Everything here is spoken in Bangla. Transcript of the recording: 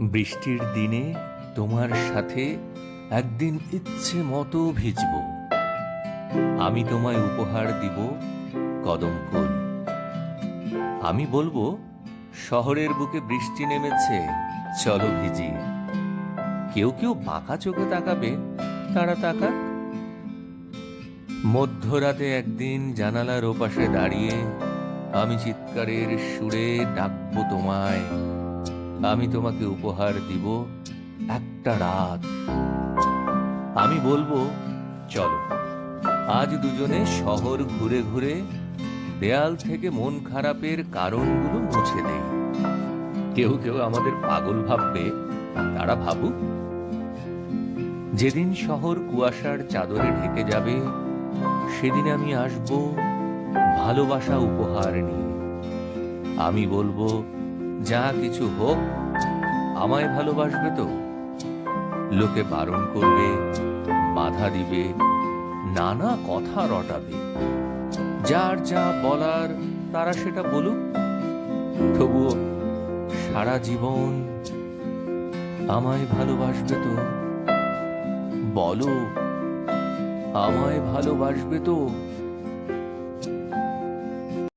বৃষ্টির দিনে তোমার সাথে একদিন ইচ্ছে মতো ভিজব। আমি তোমায় উপহার দিব কদম ফুল। আমি বলব, শহরের বুকে বৃষ্টি নেমেছে, চলো ভিজি। কেউ কেউ বাঁকা চোখে তাকাবে, তারা তাকাক। মধ্যরাতে একদিন জানালার ওপাশে দাঁড়িয়ে আমি চিৎকারের সুরে ডাকবো তোমায়। আমি তোমাকে উপহার দিব একটা রাত। আমি বলব, চলো, আজ দুজনে শহর ঘুরে ঘুরে দেয়াল থেকে মন খারাপের কারণগুলো মুছে দেই। কেউ কেউ আমাদের পাগল ভাববে, তারা ভাবুক, যেদিন শহর কুয়াশার চাদরে ঢেকে যাবে, সেদিন আমি আসব ভালোবাসা উপহার নিয়ে। আমি বলব যা কিছু হোক, আমায় ভালোবাসবে তো। লোকে বারণ করবে, বাধা দিবে, নানা কথা রটাবে। যার যা বলার, তারা সেটা বলুক। তবুও সারা জীবন আমায় ভালোবাসবে তো। বলো, আমায় ভালোবাসবে তো।